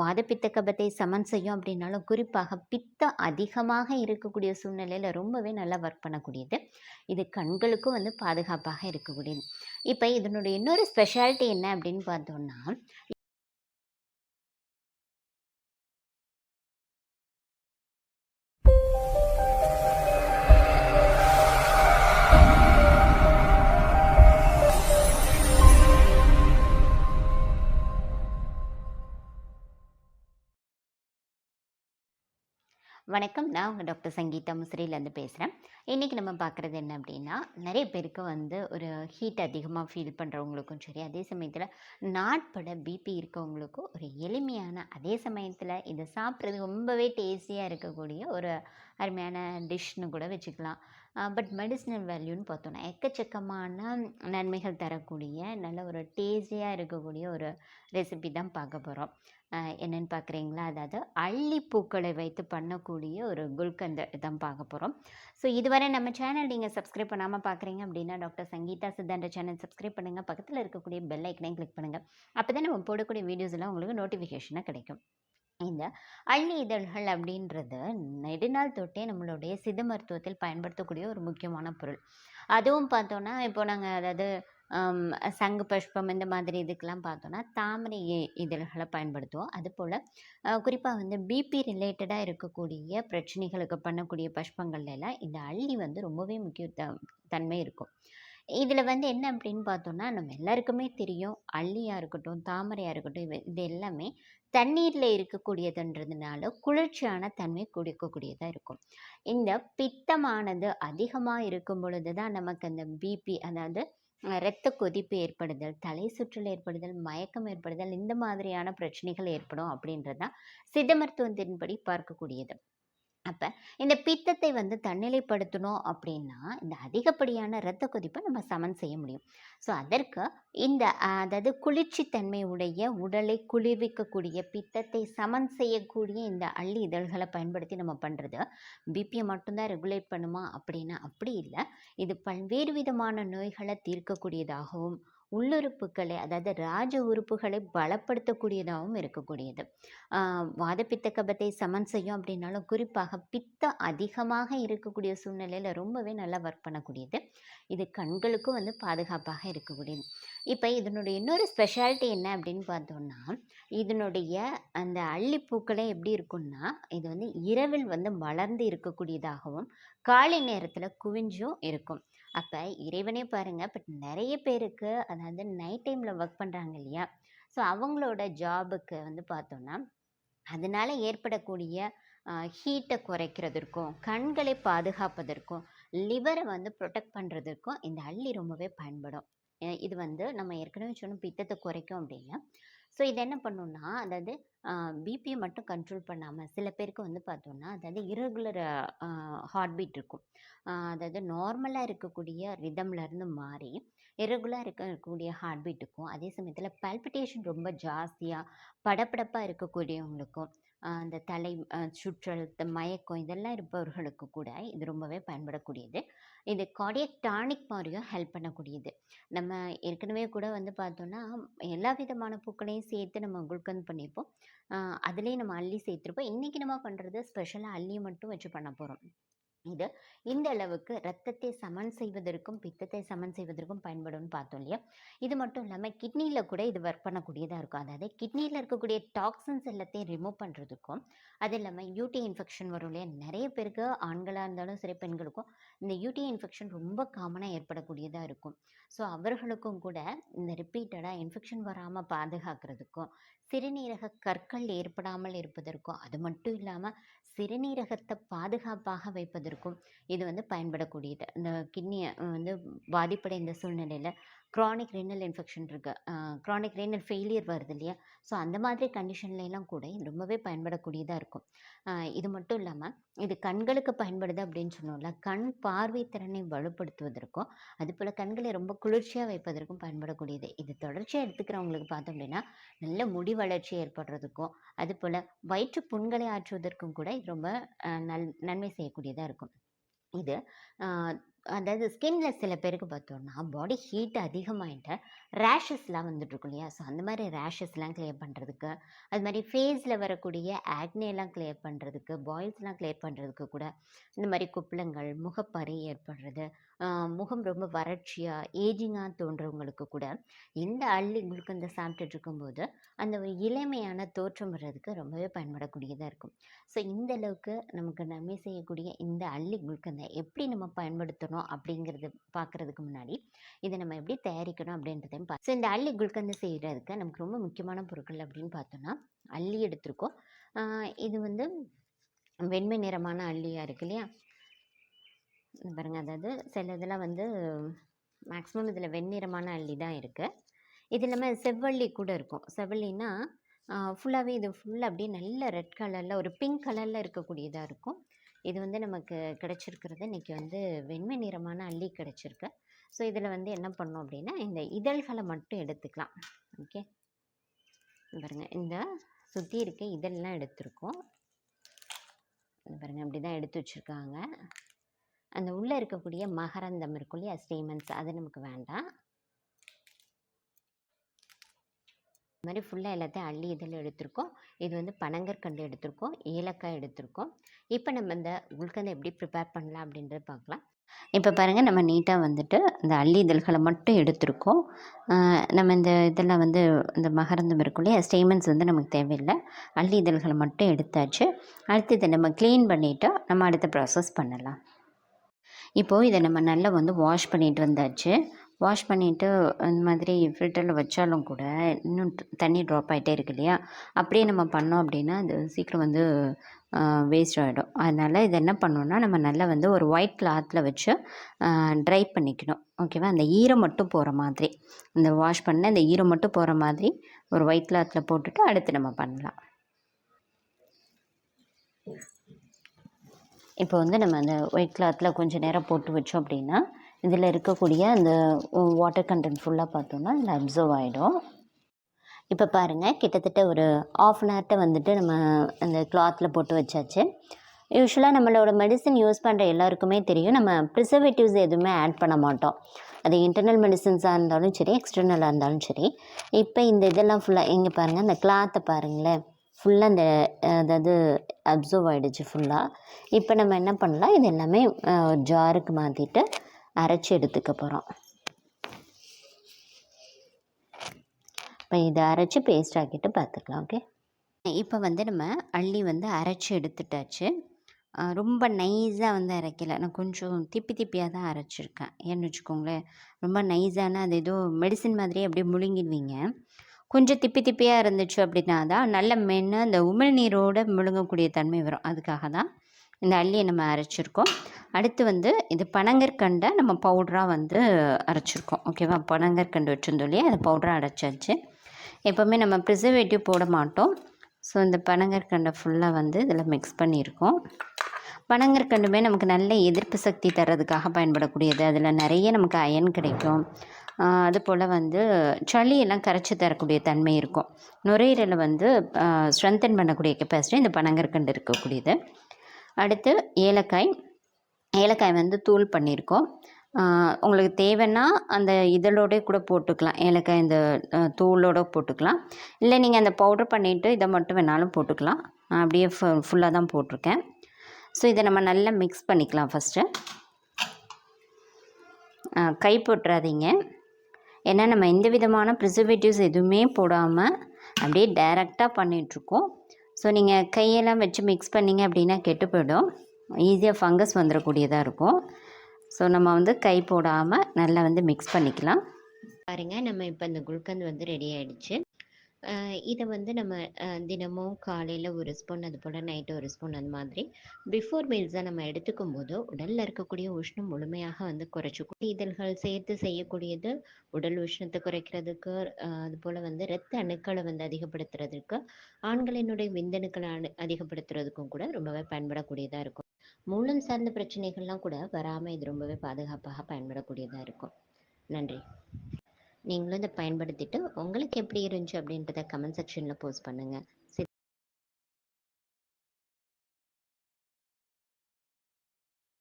வாதப்பித்த கபத்தை சமன் செய்யும் அப்படின்னாலும் குறிப்பாக பித்தம் அதிகமாக இருக்கக்கூடிய சூழ்நிலையில் ரொம்பவே நல்லா ஒர்க் பண்ணக்கூடியது. இது கண்களுக்கும் வந்து பாதுகாப்பாக இருக்கக்கூடியது. இப்போ இதனுடைய இன்னொரு ஸ்பெஷாலிட்டி என்ன அப்படின்னு பார்த்தோம்னா வணக்கம். நான் உங்கள் டாக்டர் சங்கீதா முசிறியிலேருந்து பேசுகிறேன் இன்றைக்கி நம்ம பார்க்குறது என்ன அப்படின்னா, நிறைய பேருக்கு வந்து ஒரு ஹீட் அதிகமாக ஃபீல் பண்ணுறவங்களுக்கும் சரி, அதே சமயத்தில் நாட்பட பிபி இருக்கவங்களுக்கும் ஒரு எளிமையான, அதே சமயத்தில் இதை சாப்பிட்றது ரொம்பவே டேஸ்டியாக இருக்கக்கூடிய ஒரு அருமையான டிஷ்னு கூட வச்சுக்கலாம். பட் மெடிசினல் வேல்யூன்னு பார்த்தோன்னா எக்கச்சக்கமான நன்மைகள் தரக்கூடிய, நல்ல ஒரு டேஸ்டியாக இருக்கக்கூடிய ஒரு ரெசிபி தான் பார்க்க போகிறோம் என்னென்னு பார்க்குறீங்களா? அதாவது அள்ளிப்பூக்களை வைத்து பண்ணக்கூடிய ஒரு குல்கந்த தான் பார்க்க போகிறோம் ஸோ இதுவரை நம்ம சேனல் நீங்கள் சப்ஸ்கிரைப் பண்ணாமல் பார்க்குறீங்க அப்படின்னா, டாக்டர் சங்கீதா சித்தாண்ட சேனல் சப்ஸ்கிரைப் பண்ணுங்க. பக்கத்தில் இருக்கக்கூடிய பெல் ஐக்கனையும் கிளிக் பண்ணுங்கள் அப்போ தான் நம்ம போடக்கூடிய வீடியோஸ்லாம் உங்களுக்கு நோட்டிஃபிகேஷனாக கிடைக்கும். இந்த அள்ளி இதழ்கள் அப்படின்றது நெடுநாள் தொட்டே நம்மளுடைய சித்த மருத்துவத்தில் பயன்படுத்தக்கூடிய ஒரு முக்கியமான பொருள். அதுவும் பார்த்தோன்னா இப்போ நாங்கள் அதாவது சங்கு புஷ்பம் இந்த மாதிரி இதுக்கெலாம் பார்த்தோன்னா தாமரை இதழ்களை பயன்படுத்துவோம். அதுபோல் குறிப்பாக வந்து பிபி ரிலேட்டடாக இருக்கக்கூடிய பிரச்சனைகளுக்கு பண்ணக்கூடிய புஷ்பங்கள்லலாம் இந்த அள்ளி வந்து ரொம்பவே முக்கிய த தன்மை இருக்கும். இதில் வந்து என்ன அப்படின்னு பார்த்தோன்னா நம்ம எல்லாருக்குமே தெரியும். அள்ளியாக இருக்கட்டும், தாமரையாக இருக்கட்டும், இது இது எல்லாமே தண்ணீரில் இருக்கக்கூடியதுன்றதுனால குளிர்ச்சியான தன்மை கொடுக்கக்கூடியதாக இருக்கும். இந்த பித்தமானது அதிகமாக இருக்கும் பொழுது தான் நமக்கு அந்த பிபி அதாவது இரத்த கொதிப்பு ஏற்படுதல், தலை சுற்றல் ஏற்படுதல், மயக்கம் ஏற்படுதல் இந்த மாதிரியான பிரச்சனைகள் ஏற்படும் அப்படின்றது தான் சித்த மருத்துவத்தின்படி பார்க்கக்கூடியது. அப்போ இந்த பித்தத்தை வந்து தன்னிலைப்படுத்தணும் அப்படின்னா, இந்த அதிகப்படியான இரத்த கொதிப்பை நம்ம சமன் செய்ய முடியும். ஸோ அதற்கு இந்த அதாவது குளிர்ச்சித்தன்மை உடைய உடலை குளிர்விக்கக்கூடிய, பித்தத்தை சமன் செய்யக்கூடிய இந்த அள்ளி இதழ்களை பயன்படுத்தி நம்ம பண்ணுறது பிபியை மட்டும்தான் ரெகுலேட் பண்ணுமா அப்படின்னா, அப்படி இல்லை இது பல்வேறு விதமான நோய்களை தீர்க்கக்கூடியதாகவும், உள்ளுறுப்புக்களை அதாவது ராஜ உறுப்புகளை பலப்படுத்தக்கூடியதாகவும் இருக்கக்கூடியது. வாதப்பித்த கபத்தை சமன் செய்யும் அப்படின்னாலும் குறிப்பாக பித்த அதிகமாக இருக்கக்கூடிய சூழ்நிலையில் ரொம்பவே நல்லா ஒர்க் பண்ணக்கூடியது. இது கண்களுக்கும் வந்து பாதுகாப்பாக இருக்கக்கூடியது. இப்போ இதனுடைய இன்னொரு ஸ்பெஷாலிட்டி என்ன அப்படின்னு பார்த்தோம்னா, இதனுடைய அந்த அள்ளிப்பூக்களே எப்படி இருக்கும்னா, இது வந்து இரவில் வந்து மலர்ந்து இருக்கக்கூடியதாகவும், காலை நேரத்தில் குவிஞ்சும் இருக்கும். அப்போ இறைவனே பாருங்கள் பட் நிறைய பேருக்கு அதாவது நைட் டைமில் ஒர்க் பண்ணுறாங்க இல்லையா? ஸோ அவங்களோட ஜாபுக்கு வந்து பார்த்தோம்னா, அதனால ஏற்படக்கூடிய ஹீட்டை குறைக்கிறதுக்கும் குறைக்கிறதற்கும், கண்களை பாதுகாப்பதற்கும், லிவரை வந்து ப்ரொடெக்ட் பண்ணுறதுக்கும் இந்த அள்ளி ரொம்பவே பயன்படும். இது வந்து நம்ம ஏற்கனவே சொன்னோம் பித்தத்தை குறைக்கும் அப்படின்னு. ஸோ இது என்ன பண்ணும்னா, அதாவது பிபியை மட்டும் கண்ட்ரோல் பண்ணாமல் சில பேருக்கு வந்து பார்த்தோம்னா, அதாவது இரகுலர் ஹார்ட் பீட் இருக்கும். அதாவது நார்மலாக இருக்கக்கூடிய ரிதம்லருந்து மாறி, இரகுலராக இருக்கக்கூடிய ஹார்ட் பீட்டுக்கும், அதே சமயத்தில் பல்பிட்டேஷன் ரொம்ப ஜாஸ்தியாக படப்படப்பாக இருக்கக்கூடியவங்களுக்கும், அந்த தலை சுற்றல், மயக்கம் இதெல்லாம் இருப்பவர்களுக்கு கூட இது ரொம்பவே பயன்படக்கூடியது. இது கார்டியக் டானிக் மாதிரியும் ஹெல்ப் பண்ணக்கூடியது. நம்ம ஏற்கனவே கூட வந்து பார்த்தோம்னா, எல்லா விதமான பூக்களையும் சேர்த்து நம்ம குல்கந்த் பண்ணியிருப்போம். அதுலேயும் நம்ம அள்ளி சேர்த்துருப்போம் இன்றைக்கி நம்ம பண்ணுறது ஸ்பெஷலாக அள்ளி மட்டும் வச்சு பண்ண போகிறோம் இது இந்த அளவுக்கு ரத்தத்தை சமன் செய்வதற்கும், பித்தத்தை சமன் செய்வதற்கும் பயன்படும்னு பார்த்தோம் இல்லையா? இது மட்டும் இல்லாமல் கிட்னியில் கூட இது ஒர்க் பண்ணக்கூடியதாக இருக்கும். அதாவது கிட்னியில் இருக்கக்கூடிய டாக்ஸின்ஸ் எல்லாத்தையும் ரிமூவ் பண்ணுறதுக்கும் அது இல்லாமல் யூடி இன்ஃபெக்ஷன் வரும் இல்லையா? நிறைய பேருக்கு ஆண்களாக இருந்தாலும் சரி, பெண்களுக்கும் இந்த யூடி இன்ஃபெக்ஷன் ரொம்ப காமனாக ஏற்படக்கூடியதாக இருக்கும். ஸோ அவர்களுக்கும் கூட இந்த ரிப்பீட்டடாக இன்ஃபெக்ஷன் வராமல் பாதுகாக்கிறதுக்கும், சிறுநீரக கற்கள் ஏற்படாமல் இருப்பதற்கும், அது மட்டும் இல்லாமல் சிறுநீரகத்தை பாதுகாப்பாக வைப்பதற்கும் இது வந்து பயன்படக்கூடியது. இந்த கிட்னியை வந்து பாதிப்படைந்த சூழ்நிலையில் க்ரானிக் ரீனல் இன்ஃபெக்ஷன் இருக்கு. க்ரானிக் ரெனல் ரீனல் ஃபெயிலியர் வருது இல்லையா? ஸோ அந்த மாதிரி கண்டிஷன்லலாம் கூட இது ரொம்பவே பயன்படக்கூடியதாக இருக்கும். இது மட்டும் இல்லாமல் இது கண்களுக்கு பயன்படுது அப்படின்னு சொன்னோம்ல, கண் பார்வை திறனை வலுப்படுத்துவதற்கும், அதுபோல கண்களை ரொம்ப குளிர்ச்சியாக வைப்பதற்கும் பயன்படக்கூடியது. இது தொடர்ச்சியாக எடுத்துக்கிறவங்களுக்கு பார்த்தோம் அப்படின்னா, நல்ல முடி வளர்ச்சி ஏற்படுறதுக்கும், அதுபோல வயிற்று புண்களை ஆற்றுவதற்கும் கூட இது ரொம்ப நல் நன்மை செய்யக்கூடியதாக இருக்கும். இது அதாவது ஸ்கின்ல சில பேருக்கு பார்த்தோம்னா, பாடி ஹீட் அதிகமாகிட்டு ரேஷஸ்லாம் வந்துட்டுருக்கும் இல்லையா? ஸோ அந்த மாதிரி ரேஷஸ்லாம் கிளியர் பண்ணுறதுக்கு அது மாதிரி ஃபேஸில் வரக்கூடிய ஆக்னேலாம் கிளியர் பண்ணுறதுக்கு பாயில்ஸ்லாம் கிளியர் பண்ணுறதுக்கு கூட இந்த மாதிரி குப்பளங்கள் முகப்பறை ஏற்படுறது, முகம் ரொம்ப வறட்சியாக ஏஜிங்காக தோன்றவங்களுக்கு கூட இந்த அள்ளி குளுக்கந்த சாப்பிட்டுட்டு இருக்கும்போது, அந்த ஒரு இளமையான தோற்றம் வர்றதுக்கு ரொம்பவே பயன்படக்கூடியதாக இருக்கும். ஸோ இந்த அளவுக்கு நமக்கு நன்மை செய்யக்கூடிய இந்த அள்ளி குளுக்கந்தை எப்படி நம்ம பயன்படுத்தணும் அப்படிங்கிறது பார்க்கறதுக்கு முன்னாடி, இதை நம்ம எப்படி தயாரிக்கணும் அப்படின்றதையும் பார்த்து ஸோ இந்த அள்ளி குளுக்கந்தை செய்கிறதுக்கு நமக்கு ரொம்ப முக்கியமான பொருட்கள் அப்படின்னு பார்த்தோம்னா, அள்ளி எடுத்திருக்கோம். இது வந்து வெண்மை நிறமான அள்ளியாக இருக்கு இல்லையா? பாருங்கள் பாருங்க அதாவது சில இதில் வந்து மேக்ஸிமம் இதில் வெண்ணிறமான அள்ளி தான் இருக்குது இது இல்லாமல் செவ்வள்ளி கூட இருக்கும். செவ்வள்ளினா ஃபுல்லாகவே இது ஃபுல்லாக அப்படியே நல்ல ரெட் கலரில் ஒரு பிங்க் கலரில் இருக்கக்கூடியதாக இருக்கும். இது வந்து நமக்கு கிடச்சிருக்கிறது இன்னைக்கு வந்து வெண்மை நிறமான அள்ளி கிடச்சிருக்கு ஸோ இதில் வந்து என்ன பண்ணோம் அப்படின்னா, இந்த இதழ்களை மட்டும் எடுத்துக்கலாம். ஓகே. பாருங்கள் இந்த சுற்றி இருக்க இதெல்லாம் எடுத்திருக்கோம். பாருங்கள் அப்படி தான் எடுத்து வச்சுருக்காங்க அந்த உள்ளே இருக்கக்கூடிய மகரந்தம் இருக்கும் இல்லையா? ஸ்டேமன்ஸ் அது நமக்கு வேண்டாம். இது மாதிரி ஃபுல்லாக எல்லாத்தையும் அள்ளி இதில் எடுத்திருக்கோம். இது வந்து பனங்கற்கண்டு எடுத்திருக்கோம். ஏலக்காய் எடுத்திருக்கோம். இப்போ நம்ம இந்த உள்கந்தை எப்படி ப்ரிப்பேர் பண்ணலாம் அப்படின்றத பார்க்கலாம். இப்போ பாருங்க நம்ம நீட்டாக வந்துட்டு இந்த அள்ளி இதழ்களை மட்டும் எடுத்திருக்கோம். நம்ம இந்த இதெல்லாம் வந்து இந்த மகரந்தம் இருக்கும் இல்லையா? ஸ்டேமன்ஸ் வந்து நமக்கு தேவையில்ல. அள்ளி இதழ்களை மட்டும் எடுத்தாச்சு. அடுத்து இதை நம்ம க்ளீன் பண்ணிவிட்டு நம்ம அடுத்த ப்ராசஸ் பண்ணலாம். இப்போது இதை நம்ம நல்லா வந்து வாஷ் பண்ணிட்டு வந்தாச்சு. வாஷ் பண்ணிட்டு இந்த மாதிரி ஃபில்டரில் வச்சாலும் கூட, இன்னும் தண்ணி ட்ராப் ஆகிட்டே இருக்கு இல்லையா? அப்படியே நம்ம பண்ணோம் அப்படின்னா, அது சீக்கிரம் வந்து வேஸ்ட் ஆகிடும் அதனால் இதை என்ன பண்ணணும்னா, நம்ம நல்லா வந்து ஒரு ஒயிட் கிளாத்தில் வச்சு ட்ரை பண்ணிக்கணும். ஓகேவா? அந்த ஈரம் மட்டும் போகிற மாதிரி. இந்த வாஷ் பண்ண இந்த ஈரம் மட்டும் போகிற மாதிரி ஒரு ஒயிட் கிளாத்தில் போட்டுட்டு அடுத்து நம்ம பண்ணலாம். இப்போ வந்து நம்ம அந்த ஒயிட் கிளாத்தில் கொஞ்சம் நேரம் போட்டு வச்சோம் அப்படின்னா, இதில் இருக்கக்கூடிய அந்த வாட்டர் கண்டென்ட் ஃபுல்லாக பார்த்தோம்னா, அதில் அப்சர்வ் ஆகிடும் இப்போ பாருங்க கிட்டத்தட்ட ஒரு 1/2 அன் ஹவர்கிட்ட வந்துட்டு நம்ம அந்த கிளாத்தில் போட்டு வச்சாச்சு. யூஸ்வலாக நம்மளோட மெடிசன் யூஸ் பண்ணுற எல்லாருக்குமே தெரியும். நம்ம ப்ரிசர்வேட்டிவ்ஸ் எதுவுமே ஆட் பண்ண மாட்டோம். அது இன்டர்னல் மெடிசன்ஸாக இருந்தாலும் சரி, எக்ஸ்டர்னலாக இருந்தாலும் சரி. இப்போ இந்த இதெல்லாம் ஃபுல்லாக எங்கே பாருங்கள் அந்த கிளாத்தை பாருங்களேன். ஃபுல்லாக இந்த அதாவது அப்சர்வ் ஆகிடுச்சு ஃபுல்லாக இப்போ நம்ம என்ன பண்ணலாம், இது எல்லாமே ஜாருக்கு மாற்றிட்டு அரைச்சி எடுத்துக்க போகிறோம் இப்போ இதை அரைச்சு பேஸ்ட் ஆக்கிட்டு பார்த்துக்கலாம். ஓகே. இப்போ வந்து நம்ம அள்ளி வந்து அரைச்சி எடுத்துட்டாச்சு. ரொம்ப நைஸாக வந்து அரைக்கலை நான் கொஞ்சம் திப்பி திப்பியாக தான் அரைச்சிருக்கேன். ஏன்னு வச்சுக்கோங்களேன், ரொம்ப நைஸான அது ஏதோ மெடிசின் மாதிரியே அப்படியே முழுங்கிடுவீங்க. கொஞ்சம் திப்பி திப்பியாக இருந்துச்சு அப்படின்னா தான், நல்ல மென்னு அந்த உமிழ்நீரோட முழுங்கக்கூடிய தன்மை வரும். அதுக்காக தான் இந்த அள்ளியை நம்ம அரைச்சிருக்கோம். அடுத்து வந்து இது பனங்கற்கண்டை நம்ம பவுடராக வந்து அரைச்சிருக்கோம். ஓகேவா? பனங்கற்கண்டு வச்சிருந்தோம் இல்லையா? அதை பவுடராக அரைச்சாச்சு. எப்போவுமே நம்ம ப்ரிசர்வேட்டிவ் போட மாட்டோம். ஸோ இந்த பனங்கற்கண்டை ஃபுல்லாக வந்து இதில் மிக்ஸ் பண்ணியிருக்கோம். பனங்கற்கண்டுமே நமக்கு நல்ல எதிர்ப்பு சக்தி தர்றதுக்காக பயன்படக்கூடியது. அதில் நிறைய நமக்கு அயன் கிடைக்கும். அதுபோல் வந்து சளியெல்லாம் கரைச்சி தரக்கூடிய தன்மை இருக்கும். நுரையீரலை வந்து ஸ்ட்ரென்தன் பண்ணக்கூடிய கெப்பாசிட்டி இந்த பனங்கற்கண்டு இருக்கக்கூடியது. அடுத்து ஏலக்காய். ஏலக்காய் வந்து தூள் பண்ணியிருக்கோம். உங்களுக்கு தேவைன்னா அந்த இதழோடயே கூட போட்டுக்கலாம். ஏலக்காய் இந்த தூளோட போட்டுக்கலாம். இல்லை நீங்கள் அந்த பவுடர் பண்ணிவிட்டு இதை மட்டும் வேணாலும் போட்டுக்கலாம். நான் அப்படியே ஃபு ஃபுல்லாக தான் போட்டிருக்கேன். ஸோ இதை நம்ம நல்லா மிக்ஸ் பண்ணிக்கலாம் ஃபஸ்ட்டு கை போட்டுறாதீங்க. ஏன்னா நம்ம எந்த விதமான ப்ரிசர்வேட்டிவ்ஸ் எதுவுமே போடாமல் அப்படியே டைரெக்டாக பண்ணிகிட்ருக்கோம் ஸோ நீங்கள் கையெல்லாம் வச்சு மிக்ஸ் பண்ணீங்க அப்படின்னா கெட்டு போயிடும். ஈஸியாக ஃபங்கஸ் வந்துடக்கூடியதாக இருக்கும். ஸோ நம்ம வந்து கை போடாமல் நல்லா வந்து மிக்ஸ் பண்ணிக்கலாம். பாருங்கள் நம்ம இப்போ இந்த குல்கந்த் வந்து ரெடி ஆகிடுச்சு இதை வந்து நம்ம தினமும் காலையில் ஒரு ஸ்பூன், அது போல் நைட்டு ஒரு ஸ்பூன் அந்த மாதிரி பிஃபோர் மீல்ஸை நம்ம எடுத்துக்கும் போது உடலில் இருக்கக்கூடிய உஷ்ணம் முழுமையாக வந்து குறைச்சிக்கும் இதழ்கள் சேர்த்து செய்யக்கூடியது உடல் உஷ்ணத்தை குறைக்கிறதுக்கு, அதுபோல் வந்து ரத்த அணுக்களை வந்து அதிகப்படுத்துறதுக்கு, ஆண்களினுடைய விந்தணுக்களை அணு அதிகப்படுத்துறதுக்கும் கூட ரொம்பவே பயன்படக்கூடியதாக இருக்கும். மூலம் சார்ந்த பிரச்சனைகள்லாம் கூட வராமல் இது ரொம்பவே பாதுகாப்பாக பயன்படக்கூடியதாக இருக்கும். நன்றி. நீங்களும் இதை பயன்படுத்திட்டு, உங்களுக்கு எப்படி இருந்துச்சு அப்படின்றத கமெண்ட் செக்ஷன்ல போஸ்ட் பண்ணுங்க.